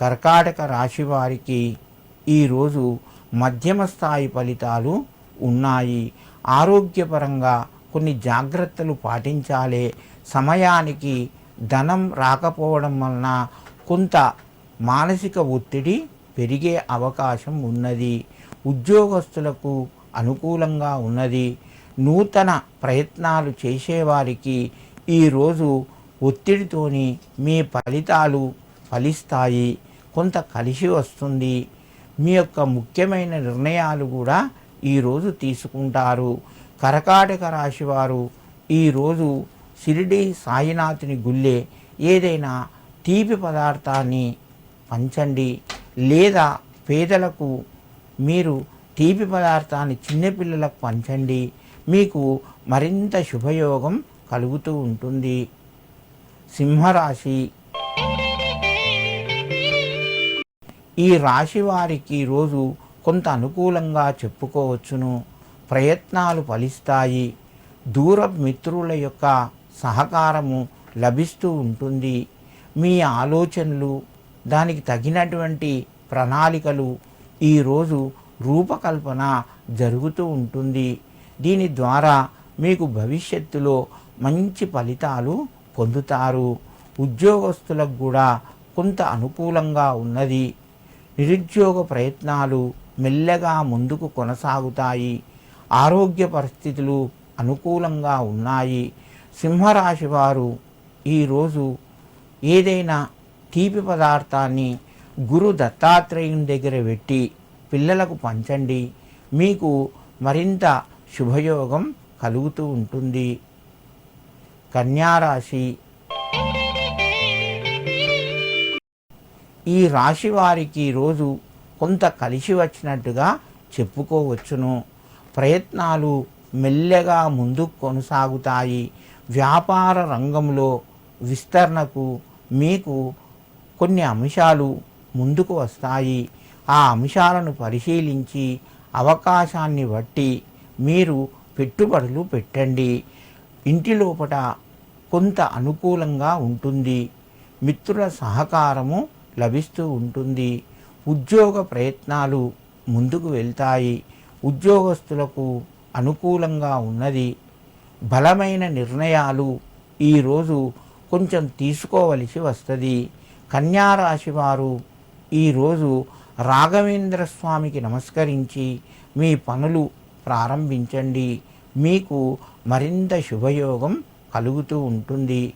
కర్కాటక రాశి వారికి ఈరోజు మధ్యమ స్థాయి ఫలితాలు ఉన్నాయి. ఆరోగ్యపరంగా కొన్ని జాగ్రత్తలు పాటించాలి. సమయానికి ధనం రాకపోవడం వలన కొంత మానసిక ఒత్తిడి పెరిగే అవకాశం ఉన్నది. ఉద్యోగస్తులకు అనుకూలంగా ఉన్నది. నూతన ప్రయత్నాలు చేసేవారికి ఈరోజు ఒత్తిడితోని మీ ఫలితాలు ఫలిస్తాయి. కొంత కలిసి వస్తుంది. మీ యొక్క ముఖ్యమైన నిర్ణయాలు కూడా ఈరోజు తీసుకుంటారు. కరకాటక రాశి వారు ఈరోజు షిరిడి సాయినాథుని గుళ్ళే ఏదైనా తీపి పదార్థాన్ని పంచండి. లేదా పేదలకు మీరు తీపి పదార్థాన్ని చిన్నపిల్లలకు పంచండి. మీకు మరింత శుభయోగం కలుగుతూ ఉంటుంది. సింహరాశి ఈ రాశి వారికి రోజు కొంత అనుకూలంగా చెప్పుకోవచ్చును. ప్రయత్నాలు ఫలిస్తాయి. దూర మిత్రుల యొక్క సహకారము లభిస్తూ ఉంటుంది. మీ ఆలోచనలు దానికి తగినటువంటి ప్రణాళికలు ఈరోజు రూపకల్పన జరుగుతూ ఉంటుంది. దీని ద్వారా మీకు భవిష్యత్తులో మంచి ఫలితాలు పొందుతారు. ఉద్యోగస్తులకు కూడా కొంత అనుకూలంగా ఉన్నది. నిరుద్యోగ ప్రయత్నాలు మెల్లగా ముందుకు కొనసాగుతాయి. ఆరోగ్య పరిస్థితులు అనుకూలంగా ఉన్నాయి. సింహరాశి వారు ఈరోజు ఏదైనా తీపి పదార్థాన్ని గురు దత్తాత్రేయుని దగ్గర పెట్టి పిల్లలకు పంచండి. మీకు మరింత శుభయోగం కలుగుతూ ఉంటుంది. కన్యారాశి ఈ రాశి వారికి రోజు కొంత కలిసి వచ్చినట్టుగా చెప్పుకోవచ్చును. ప్రయత్నాలు మెల్లగా ముందుకు కొనసాగుతాయి. వ్యాపార రంగంలో విస్తరణకు మీకు కొన్ని అంశాలు ముందుకు వస్తాయి. ఆ అంశాలను పరిశీలించి అవకాశాన్ని బట్టి మీరు పెట్టుబడులు పెట్టండి. ఇంటి లోపల కొంత అనుకూలంగా ఉంటుంది. మిత్రుల సహకారము లభిస్తూ ఉంటుంది. ఉద్యోగ ప్రయత్నాలు ముందుకు వెళ్తాయి. ఉద్యోగస్తులకు అనుకూలంగా ఉన్నది. బలమైన నిర్ణయాలు ఈరోజు కొంచెం తీసుకోవలసి వస్తుంది. కన్యారాశి వారు ఈరోజు రాఘవేంద్ర స్వామికి నమస్కరించి మీ పనులు ప్రారంభించండి. మీకు మరింత శుభయోగం కలుగుతూ ఉంటుంది.